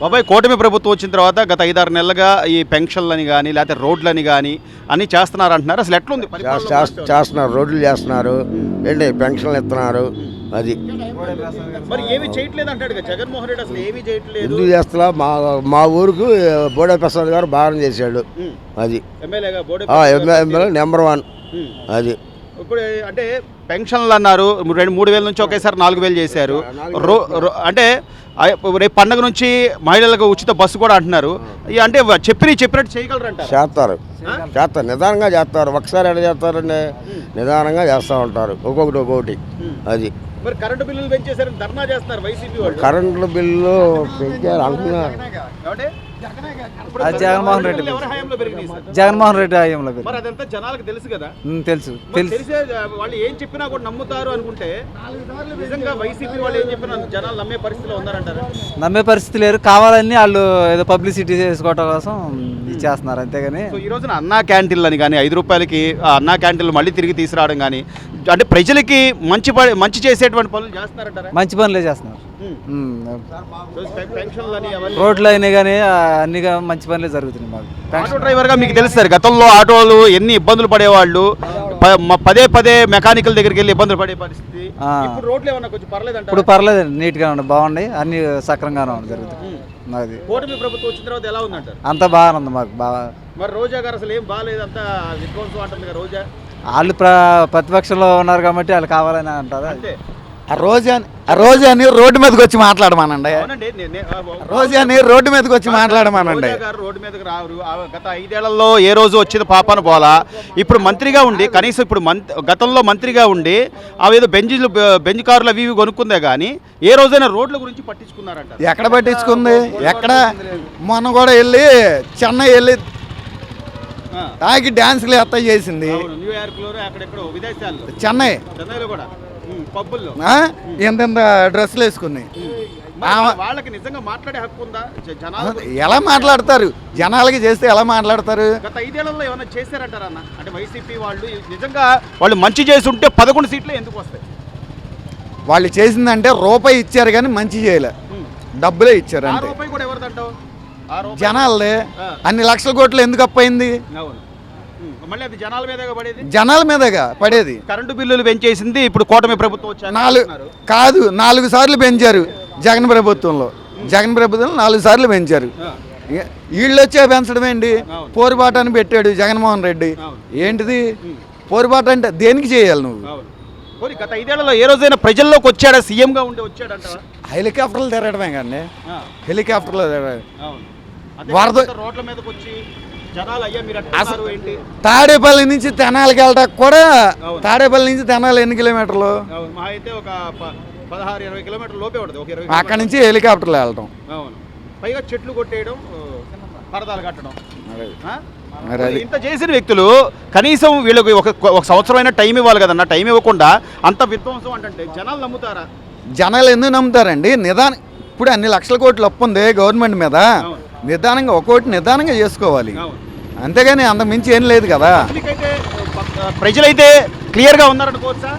బాబాయ్ కూటమి ప్రభుత్వం వచ్చిన తర్వాత గత ఐదారు నెలలుగా ఈ పెన్షన్లని కానీ లేకపోతే రోడ్లని కానీ అన్ని చేస్తున్నారు అంటున్నారు అసలు ఎట్లుంది చేస్తున్నారు రోడ్లు చేస్తున్నారు. ఏంటి పెన్షన్లు ఇస్తున్నారు. అది. మరి ఏమి చేయట్లేదు అంటాడు జగన్మోహన్ రెడ్డి అసలు ఏమీ చేయట్లేదు. ఎందుకు చేస్తున్నా? మా మా ఊరికి బోడే ప్రసాద్ గారు బాగా చేశాడు. అది. MLA number one. అది. ఇప్పుడు అంటే పెన్షన్లు అన్నారు. రెండు మూడు వేల నుంచి ఒకేసారి నాలుగు వేలు చేశారు. రో రో- అంటే రేపు పండగ నుంచి మహిళలకు ఉచిత బస్సు కూడా అంటున్నారు. అంటే చెప్పిన చెప్పినట్టు చేయగలరంట చేస్తారు. చేస్తారు. నిదానంగా చేస్తారు. ఒకసారి ఎక్కడ చేస్తారండి నిదానంగా చేస్తూ ఉంటారు. ఒక్కొక్కటి ఒక్కొక్కటి. అది. మరి కరెంటు బిల్లులు ధర్నా చేస్తున్నారు వైసీపీ వాళ్ళు. కరెంటు బిల్లు పెంచారు. అంటున్నారు అది జగన్మోహన్ రెడ్డి? జగన్మోహన్ రెడ్డి హయాంలో. మరి అదంతా జనాలకు తెలుసు కదా. తెలుసు. వాళ్ళు ఏం చెప్పినా కూడా నమ్ముతారు అనుకుంటే నిజంగా వైసీపీ వాళ్ళు ఏం చెప్పినా జనాలు నమ్మే పరిస్థితిలో ఉన్నారంటారు? నమ్మే పరిస్థితి లేరు. కావాలని వాళ్ళు ఏదో పబ్లిసిటీ చేసుకోవటం కోసం చేస్తున్నారు అంతేగాని. ఈ రోజున అన్నా క్యాంటీన్లు అని కానీ ఐదు రూపాయలకి అన్నా క్యాంటీన్లు మళ్ళీ తిరిగి తీసుకురావడం కానీ అంటే ప్రజలకి మంచి మంచి చేసేటువంటి పనులు చేస్తున్నారంటారా? మంచి పనులే చేస్తున్నారు. రోడ్లు అయినాయి కానీ అన్ని మంచి పనులే జరుగుతున్నాయి మాకు. ఆటో డ్రైవర్గా మీకు తెలుసు సార్ గతంలో ఆటోలు ఎన్ని ఇబ్బందులు పడేవాళ్ళు? ప- మ- పదే పదే మెకానికల్ దగ్గరికి వెళ్ళి ఇబ్బందులు పడే పరిస్థితి. ఆ. ఇప్పుడు రోడ్లు ఏమన్నా కొంచెం పర్లేదంట ఇప్పుడు పర్లేదు నీట్గా ఉన్నాయి బాగున్నాయి అన్ని సక్రంగానే ఉంది జరుగుతుంది అది కూటమి ప్రభుత్వం వచ్చిన తర్వాత ఎలా ఉందంటారు? అంతా బాగానే ఉంది మాకు బాగా. మరి రోజా గారు అసలు ఏం బాగాలేదు అంతా విధ్వంసం అంటుంది కదా రోజా. వాళ్ళు ప్ర ప్రతిపక్షంలో ఉన్నారు కాబట్టి వాళ్ళు కావాలని అంటారు. అంతే. ఆ రోజా రోజా అని రోడ్డు మీదకి వచ్చి మాట్లాడమానండి. రోజా అని రోడ్డు మీదకి వచ్చి మాట్లాడమానండి. రోడ్డు మీదకి రారు. గత ఐదేళ్ళలో ఏ రోజు వచ్చేది పాపాను పోలా? ఇప్పుడు మంత్రిగా ఉండి కనీసం ఇప్పుడు గతంలో మంత్రిగా ఉండి ఏదో బెంజీలు బెంజ్ కార్లు అవి ఇవి కొనుక్కుందే కానీ ఏ రోజైనా రోడ్ల గురించి పట్టించుకున్నారంట. ఎక్కడ పట్టించుకుంది? ఎక్కడ? మొన్న కూడా వెళ్ళి చెన్నై వెళ్ళి తాగి డ్యాన్స్లు ఎత్త చేసింది. చెన్నై. చెన్నైలో కూడా? ఎంత ఎంత డ్రెస్సులు వేసుకుని వాళ్ళకి నిజంగా మాట్లాడే హక్కు ఉందా? జనాలు ఎలా మాట్లాడతారు? జనాలకి చేస్తే ఎలా మాట్లాడతారు? గత ఐదేళ్ళలో ఏమైనా చేశారంటారా అన్న? అంటే వైసీపీ వాళ్ళు నిజంగా వాళ్ళు మంచి చేసి ఉంటే పదకొండు సీట్లు ఎందుకు వస్తాయి? వాళ్ళు చేసిందంటే రూపాయి ఇచ్చారు కానీ మంచి చేయలే. డబ్బులే ఇచ్చారు జనాలదే. ఆ. అన్ని లక్షల కోట్లు ఎందుకు అప్పయింది? మళ్ళీ అది జనాల మీదగా పడేది? జనాల మీదగా పడేది. కరెంటు బిల్లులు పెంచేసింది ఇప్పుడు కూటమి ప్రభుత్వం నాలుగు. కాదు నాలుగు సార్లు పెంచారు జగన్ ప్రభుత్వంలో. జగన్ ప్రభుత్వం నాలుగు సార్లు పెంచారు. వీళ్ళు వచ్చే పెంచడం ఏంటి? అవును. పోరుబాటు అని పెట్టాడు జగన్మోహన్ రెడ్డి. ఏంటిది? పోరుబాటు అంటే దేనికి చేయాలి నువ్వు? గత ఐదేళ్ళలో ఏ రోజైనా ప్రజల్లోకి వచ్చాడా? సీఎంగా ఉండి వచ్చాడంటావా? హెలికాప్టర్లు తిరగడమే కానీ హెలికాప్టర్లు తిరగడం. వరద రోడ్ల మీదకి వచ్చి ఏంటి? తాడేపల్లి నుంచి తెనాలికి వెళ్ళడానికి కూడా. తాడేపల్లి నుంచి తెనాలి ఎన్ని కిలోమీటర్లు? అయితే ఒక పదహారు ఇరవై కిలోమీటర్ల లోపే ఉంటుంది అక్కడి నుంచి హెలికాప్టర్లు వెళ్ళటం పైగా చెట్లు కొట్టేయడం పరదాలు కట్టడం. ఇంత చేసిన వ్యక్తులు కనీసం వీళ్ళకి ఒక ఒక సంవత్సరమైన టైం ఇవ్వాలి కదన్న టైం ఇవ్వకుండా అంత విధ్వంసం అంటే జనాలు నమ్ముతారా? జనాలు ఎందుకు నమ్ముతారండి? నిదానం ఇప్పుడు అన్ని లక్షల కోట్లు అప్పు ఉంది గవర్నమెంట్ మీద. నిదానంగా ఒక్కోటి నిదానంగా చేసుకోవాలి. అంతేగాని అంత మించి ఏం లేదు కదా. ప్రజలైతే క్లియర్గా ఉన్నారనుకోవచ్చా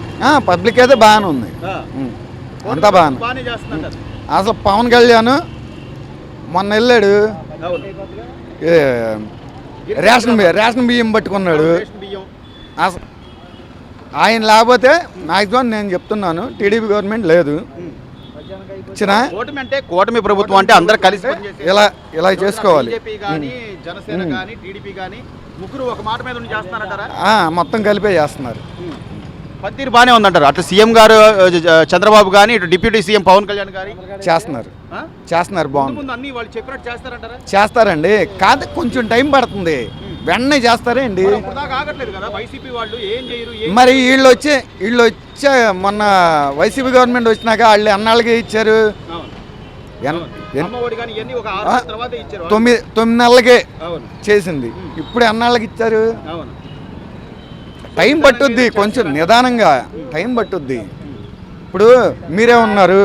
పబ్లిక్ అయితే బాగానే ఉంది. అంతా బాగానే. అసలు పవన్ కళ్యాణ్ మొన్న వెళ్ళాడు. రేషన్ బియ్యం రేషన్ బియ్యం పట్టుకున్నాడు. అసలు ఆయన లేకపోతే మ్యాక్సిమం నేను చెప్తున్నాను టీడీపీ గవర్నమెంట్ లేదు. ఇచ్చిన కూటమి అంటే కూటమి ప్రభుత్వం అంటే అందరు కలిసి ఇలా ఇలా చేసుకోవాలి. జనసేన కానీ టీడీపీ కానీ ముగ్గురు ఒక మాట మీద మొత్తం కలిపే చేస్తున్నారు. పనితీరు బాగానే ఉందంటారు. అటు సీఎం గారు చంద్రబాబు కానీ ఇటు డిప్యూటీ సీఎం పవన్ కళ్యాణ్ గారి? చేస్తున్నారు? చేస్తున్నారు బాగుంది. ముందు అన్ని వాళ్ళు చెప్పినట్టు చేస్తారంటారా? చేస్తారండి. కాదు కొంచెం టైం పడుతుంది. వెంటనే చేస్తారేంటి మరి వాళ్ళు వచ్చే వీళ్ళు వచ్చే మొన్న వైసీపీ గవర్నమెంట్ వచ్చినాక వాళ్ళు ఎన్నాళ్ళకి ఇచ్చారు? తొమ్మిది తొమ్మిది నెలలకే చేసింది. ఇప్పుడు ఎన్నాళ్ళకి ఇచ్చారు? టైం పట్టుద్ది కొంచెం నిదానంగా టైం పట్టుద్ది. ఇప్పుడు మీరే ఉన్నారు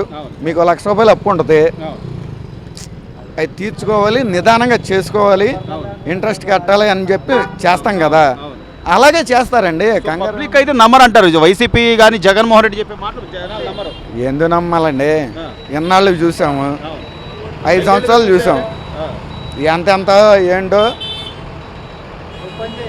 మీకు లక్ష రూపాయలు అప్పు ఉంటుంది. అవి తీర్చుకోవాలి నిదానంగా చేసుకోవాలి ఇంట్రెస్ట్ కట్టాలి అని చెప్పి చేస్తాం కదా. అలాగే చేస్తారండి పబ్లిక్ అయితే నమ్మరు అంటారు వైసీపీ కానీ జగన్మోహన్ రెడ్డి చెప్పే మాటలు ఎందుకు నమ్మాలండి? ఎన్నాళ్ళు చూసాము? ఐదు సంవత్సరాలు చూసాం. ఎంత ఎంత ఏంటో